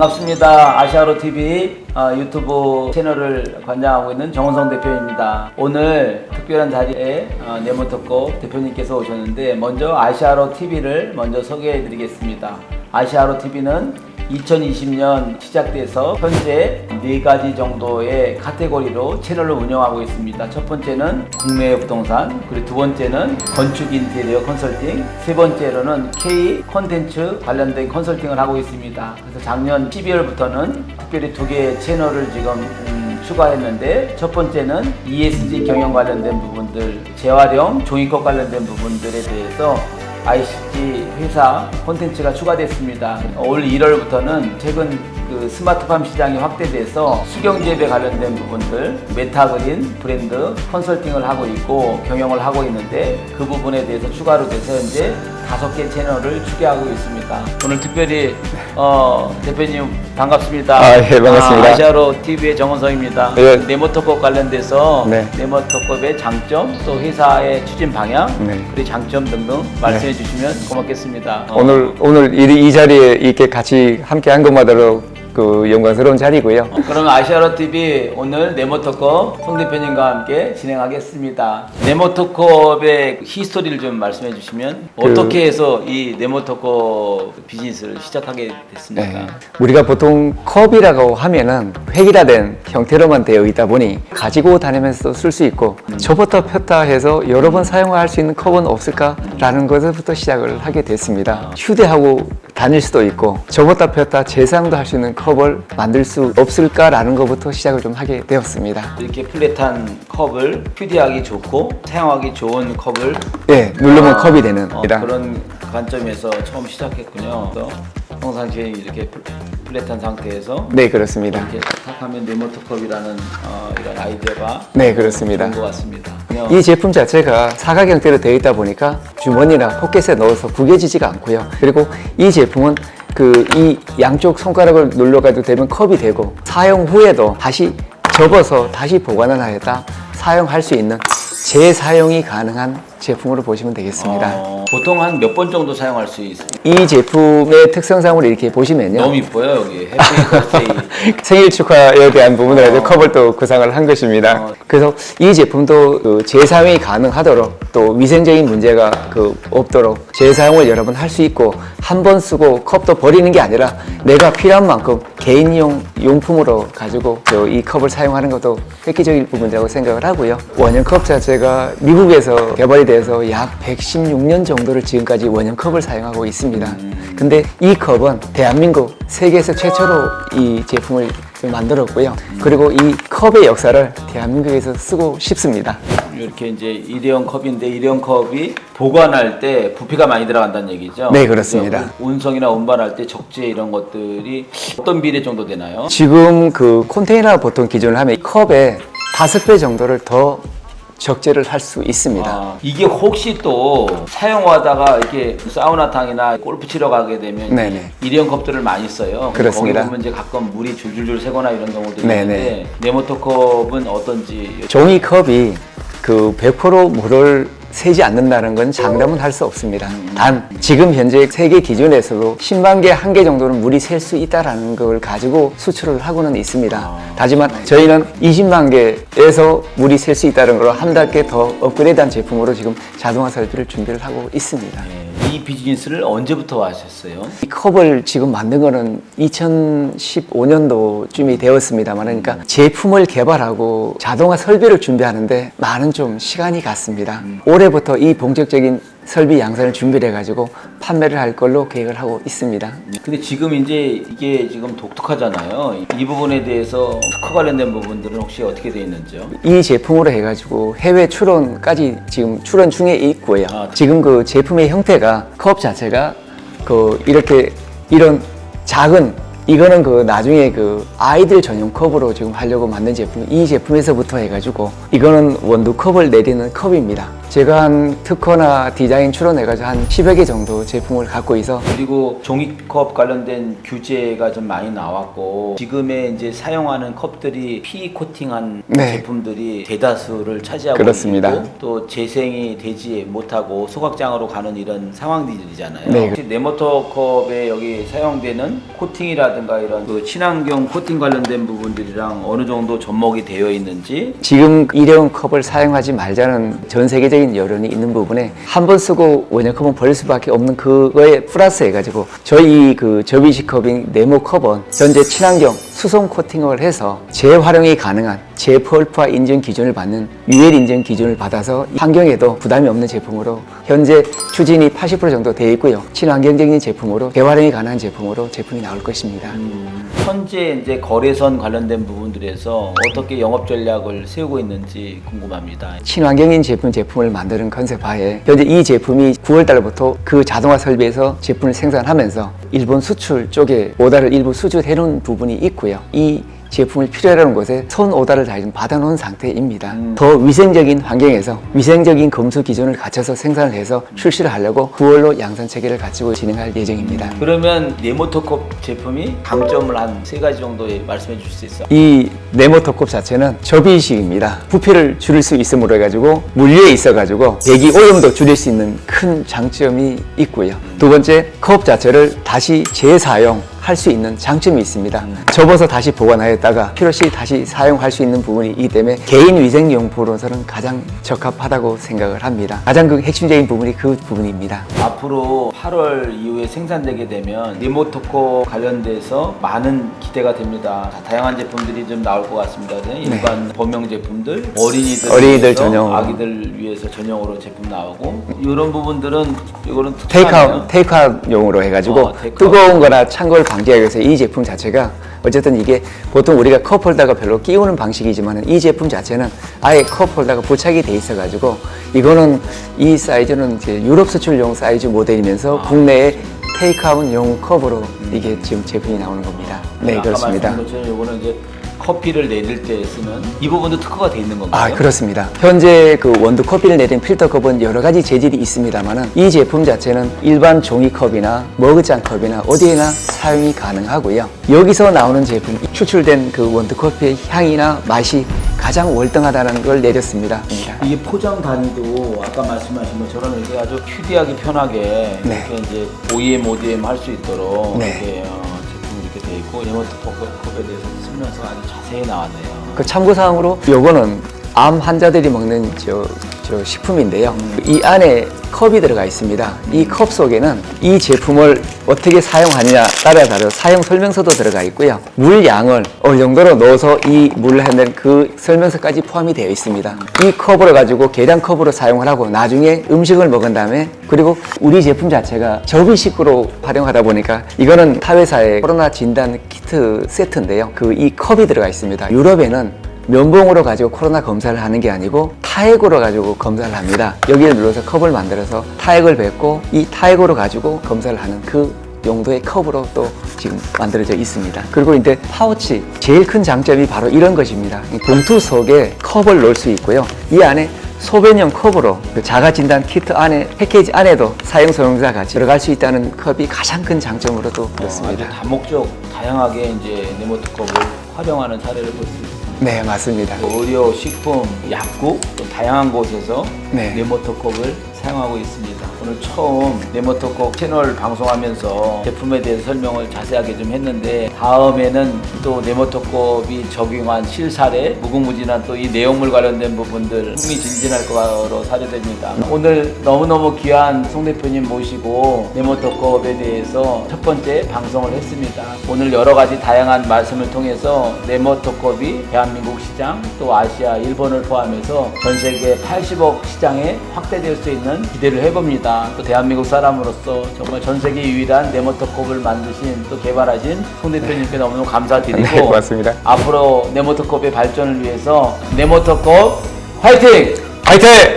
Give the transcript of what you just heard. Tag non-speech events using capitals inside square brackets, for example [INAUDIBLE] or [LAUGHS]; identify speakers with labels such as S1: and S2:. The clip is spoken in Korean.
S1: 반갑습니다. 아시아로 TV 어, 유튜브 채널을 관장하고 있는 정은성 대표입니다. 오늘 특별한 자리에 어, 네모토코 대표님께서 오셨는데 먼저 아시아로 TV를 먼저 소개해드리겠습니다. 아시아로 TV는 2020년 시작돼서 현재 네 가지 정도의 카테고리로 채널을 운영하고 있습니다. 첫 번째는 국내 부동산, 그리고 두 번째는 건축 인테리어 컨설팅, 세 번째로는 K 콘텐츠 관련된 컨설팅을 하고 있습니다. 그래서 작년 12월부터는 특별히 두 개의 채널을 지금 음, 추가했는데 첫 번째는 ESG 경영 관련된 부분들, 재활용, 종이컵 관련된 부분들에 대해서 ICT 회사 콘텐츠가 추가됐습니다. 올 1월부터는 최근 그 스마트팜 시장이 확대돼서 수경재배 관련된 부분들, 메타그린 브랜드 컨설팅을 하고 있고 경영을 하고 있는데 그 부분에 대해서 추가로 돼서 현재 다섯 개 채널을 추계하고 있습니다. 오늘 특별히 어, 대표님 반갑습니다.
S2: 아, 예, 반갑습니다.
S1: 아, 아시아로 TV의 정원성입니다.
S2: 예.
S1: 네모토컵 관련돼서
S2: 네.
S1: 네모토컵의 장점, 또 회사의 추진 방향,
S2: 네.
S1: 그리고 장점 등등 말씀해 주시면 고맙겠습니다. 어,
S2: 오늘 오늘 이, 이 자리에 이렇게 같이 함께 한 것만으로 그 영광스러운 자리고요.
S1: 어, 그럼 아시아로 TV 오늘 네모토컵 송 대표님과 함께 진행하겠습니다. 네모토컵의 히스토리를 좀 말씀해 주시면
S2: 그-
S1: 어떻게 해서 이 네모토컵 비즈니스를 시작하게 됐습니까?
S2: 네. 우리가 보통 컵이라고 하면은 획일화된 형태로만 되어 있다 보니 가지고 다니면서 쓸 수 있고 접었다 폈다 해서 여러 번 사용할 수 있는 컵은 없을까라는 것부터 시작을 하게 됐습니다. 휴대하고 다닐 수도 있고 접었다 폈다 재사용도 할 수 있는 컵을 만들 수 없을까라는 것부터 시작을 좀 하게 되었습니다.
S1: 이렇게 플랫한 컵을 휴대하기 좋고 사용하기 좋은 컵을
S2: 네, 누르면 컵이 되는
S1: 어. 그런 관점에서 처음 시작했군요. 그래서 평상시에 이렇게 플- 플랫한 상태에서
S2: 네, 그렇습니다.
S1: 이렇게 탁 하면 네모토컵이라는 어, 이런 아이디어가
S2: 네, 그렇습니다.
S1: 좋은 것 같습니다. 그냥
S2: 이 제품 자체가 사각 형태로 되어 있다 보니까 주머니나 포켓에 넣어서 구겨지지가 않고요. 그리고 이 제품은 그 이 양쪽 손가락을 눌러가지고 되면 컵이 되고 사용 후에도 다시 접어서 다시 보관을 하였다 사용할 수 있는 재사용이 가능한 제품으로 보시면 되겠습니다.
S1: 어, 보통 한 몇 번 정도 사용할 수 있어요.
S2: 이 제품의 특성상으로 이렇게 보시면요.
S1: 너무 이뻐요 여기 해피 버스데이. [LAUGHS]
S2: 생일 축하에 대한 부분을 해서 컵을 또 구상을 한 것입니다.
S1: 어.
S2: 그래서 이 제품도 그 재사용이 가능하도록 또 위생적인 문제가 그 없도록 재사용을 여러 번 할 수 있고 한 번 쓰고 컵도 버리는 게 아니라 내가 필요한 만큼 개인용 용품으로 가지고 저이 컵을 사용하는 것도 획기적인 부분이라고 생각을 하고요. 원형 컵 자체가 미국에서 개발이 돼서 약 116년 정도를 지금까지 원형 컵을 사용하고 있습니다. 근데 이 컵은 대한민국 세계에서 최초로 이 제품을 만들었고요. 그리고 이 컵의 역사를 대한민국에서 쓰고 싶습니다.
S1: 이렇게 이제 일회용 컵인데 일회용 컵이 보관할 때 부피가 많이 들어간다는 얘기죠.
S2: 네, 그렇습니다.
S1: 운송이나 운반할 때 적재 이런 것들이 어떤 비례 정도 되나요?
S2: 지금 그 컨테이너 보통 기준을 하면 이 컵에 다섯 배 정도를 더 적재를 할 수 있습니다.
S1: 아, 이게 혹시 또 사용하다가 이렇게 사우나탕이나 골프 치러 가게 되면
S2: 네네.
S1: 일회용 컵들을 많이 써요.
S2: 그렇습니다.
S1: 거기 보면 이제 가끔 물이 줄줄줄 새거나 이런 경우도
S2: 네네.
S1: 있는데 네모토 컵은 어떤지
S2: 종이 컵이 그 100% 물을 새지 않는다는 건 장담은 할 수 없습니다. 단 지금 현재 세계 기준에서도 10만 개 한 개 정도는 물이 셀 수 있다라는 걸 가지고 수출을 하고는 있습니다. 하지만 저희는 20만 개에서 물이 셀 수 있다는 걸한 단계 더 업그레이드한 제품으로 지금 자동화 설비를 준비를 하고 있습니다.
S1: 예, 이 비즈니스를 언제부터 하셨어요?
S2: 이 컵을 지금 만든 거는 2015년도쯤이 되었습니다만 그러니까 제품을 개발하고 자동화 설비를 준비하는데 많은 좀 시간이 갔습니다. 올해부터 이 본격적인 설비 양산을 준비를 해가지고 판매를 할 걸로 계획을 하고 있습니다.
S1: 근데 지금 이제 이게 지금 독특하잖아요. 이 부분에 대해서 특허 관련된 부분들은 혹시 어떻게 되어 있는지요?
S2: 이 제품으로 해가지고 해외 출원까지 지금 출원 중에 있고요.
S1: 아,
S2: 지금 그 제품의 형태가 컵 자체가 그 이렇게 이런 작은 이거는 그 나중에 그 아이들 전용 컵으로 지금 하려고 만든 제품 이 제품에서부터 해가지고 이거는 원두 컵을 내리는 컵입니다. 제가 한 특허나 디자인 출원해가지고 한 10여 개 정도 제품을 갖고 있어
S1: 그리고 종이컵 관련된 규제가 좀 많이 나왔고 지금의 이제 사용하는 컵들이 피 코팅한
S2: 네.
S1: 제품들이 대다수를 차지하고
S2: 그렇습니다.
S1: 있고 또 재생이 되지 못하고 소각장으로 가는 이런 상황들이잖아요.
S2: 네.
S1: 혹시 네모터컵에 여기 사용되는 코팅이라든가 이런 그 친환경 코팅 관련된 부분들이랑 어느 정도 접목이 되어 있는지
S2: 지금 일회용 컵을 사용하지 말자는 전 세계적인 여론이 있는 부분에 한 번 쓰고 원형컵은 버릴 수밖에 없는 그거에 플러스 해가지고 저희 그 접이식 컵인 네모 컵은 현재 친환경 수송 코팅을 해서 재활용이 가능한 재펄프화 인증 기준을 받는 UL 인증 기준을 받아서 환경에도 부담이 없는 제품으로 현재 추진이 80% 정도 되어 있고요. 친환경적인 제품으로 재활용이 가능한 제품으로 제품이 나올 것입니다.
S1: 현재 이제 거래선 관련된 부분들에서 어떻게 영업 전략을 세우고 있는지 궁금합니다.
S2: 친환경인 제품 제품을 만드는 컨셉 하에 현재 이 제품이 9월 달부터 그 자동화 설비에서 제품을 생산하면서 일본 수출 쪽에 오다를 일부 수주해 놓은 부분이 있고요. 이 제품을 필요하는 곳에 손 오다를 다 받아놓은 상태입니다. 더 위생적인 환경에서 위생적인 검수 기준을 갖춰서 생산을 해서 출시를 하려고 9월로 양산 체계를 갖추고 진행할 예정입니다.
S1: 그러면 네모터컵 제품이 강점을 한 세 가지 정도 말씀해 주실 수 있어요?
S2: 이 네모터컵 자체는 접이식입니다. 부피를 줄일 수 있음으로 해가지고 물류에 있어가지고 배기 오염도 줄일 수 있는 큰 장점이 있고요. 두 번째 컵 자체를 다시 재사용. 할 수 있는 장점이 있습니다. 접어서 다시 보관하였다가 필요 시 다시 사용할 수 있는 부분이기 때문에 개인 위생 용품으로서는 가장 적합하다고 생각을 합니다. 가장 그 핵심적인 부분이 그 부분입니다.
S1: 앞으로 8월 이후에 생산되게 되면 네모터컵 관련돼서 많은 기대가 됩니다. 자, 다양한 제품들이 좀 나올 것 같습니다. 일반 범용 제품들, 어린이들,
S2: 네. 어린이들
S1: 위해서,
S2: 전용으로.
S1: 아기들 위해서 전용으로 제품 나오고 이런 부분들은 이거는.
S2: 테이크아웃, 테이크아웃용으로 해가지고
S1: 어, 테이크아웃.
S2: 뜨거운 거나 찬 걸 방 지하기 위해서 이 제품 자체가 어쨌든 이게 보통 우리가 컵 홀더가 별로 끼우는 방식이지만 이 제품 자체는 아예 컵 홀더가 부착이 돼 있어 가지고 이거는 이 사이즈는 이제 유럽 수출용 사이즈 모델이면서
S1: 아.
S2: 국내에 테이크아웃용 컵으로 이게 지금 제품이 나오는 겁니다. 네, 그렇습니다.
S1: 말씀드린 것처럼 이거는 이제 커피를 내릴 때 쓰는 이 부분도 특허가 돼 있는 건가요?
S2: 아 그렇습니다. 현재 그 원두 커피를 내린 필터컵은 여러 가지 재질이 있습니다만은 이 제품 자체는 일반 종이컵이나 머그잔 컵이나 어디에나 사용이 가능하고요. 여기서 나오는 제품 추출된 그 원두 커피의 향이나 맛이 가장 월등하다는 걸 내렸습니다.
S1: 이게 포장 단위도 아까 말씀하신 것처럼 이렇게 아주 큐디하게 편하게
S2: 네.
S1: 이렇게 이제 OEM, ODM 할 수 있도록
S2: 네.
S1: 이렇게 어, 제품이 이렇게 돼 있고 리모트컵에 대해서 설명서가 아주 자세히 나왔네요.
S2: 그 참고 사항으로 요거는 암 환자들이 먹는 저, 저 식품인데요. 이 안에 컵이 들어가 있습니다. 이 컵 속에는 이 제품을 어떻게 사용하느냐 따라 다르 사용 설명서도 들어가 있고요. 물 양을 어느 정도로 넣어서 이 물을 한다는 그 설명서까지 포함이 되어 있습니다. 이 컵으로 가지고 계량 컵으로 사용을 하고 나중에 음식을 먹은 다음에 그리고 우리 제품 자체가 접이식으로 활용하다 보니까 이거는 타회사의 코로나 진단 키트 세트인데요. 그 이 컵이 들어가 있습니다. 유럽에는 면봉으로 가지고 코로나 검사를 하는 게 아니고 타액으로 가지고 검사를 합니다. 여기를 눌러서 컵을 만들어서 타액을 뱉고 이 타액으로 가지고 검사를 하는 그 용도의 컵으로 또 지금 만들어져 있습니다. 그리고 이제 파우치 제일 큰 장점이 바로 이런 것입니다. 이 봉투 속에 컵을 넣을 수 있고요. 이 안에 소변형 컵으로 그 자가 진단 키트 안에 패키지 안에도 사용 설명서가 같이 들어갈 수 있다는 컵이 가장 큰 장점으로도
S1: 어,
S2: 그렇습니다.
S1: 아주 다목적 다양하게 이제 네모트 컵을 활용하는 사례를 볼 수 있습니다.
S2: 네 맞습니다.
S1: 의료, 식품, 약국 또 다양한 곳에서
S2: 네.
S1: 네모터컵을 사용하고 있습니다. 오늘 처음 네모터컵 채널 방송하면서 제품에 대해서 설명을 자세하게 좀 했는데 다음에는 또 네모터컵이 적용한 실사례, 무궁무진한 또 이 내용물 관련된 부분들 흥미진진할 거로 사료됩니다. 오늘 너무너무 귀한 송 대표님 모시고 네모터컵에 대해서 첫 번째 방송을 했습니다. 오늘 여러 가지 다양한 말씀을 통해서 네모터컵이 대한민국 시장 또 아시아, 일본을 포함해서 전 세계 80억 시장에 확대될 수 있는 기대를 해봅니다. 또 대한민국 사람으로서 정말 전 세계 유일한 네모터컵을 만드신 또 개발하신 송 대표님께 너무너무 감사드리고
S2: 네, 고맙습니다.
S1: 앞으로 네모터컵의 발전을 위해서 네모터컵 화이팅!
S2: 화이팅!